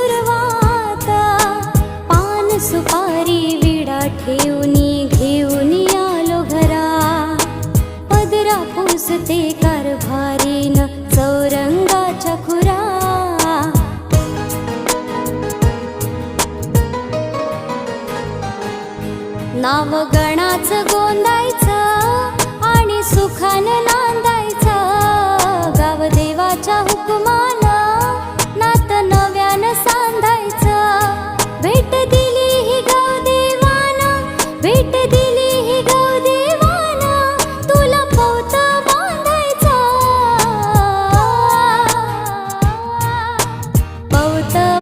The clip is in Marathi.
सुरवाता पान सुपारी विडा ठेवूनी घेऊन आलो घरा. पदरा पुसते कारभारीन चौरंगाच्या खुरा. नाव गणाचं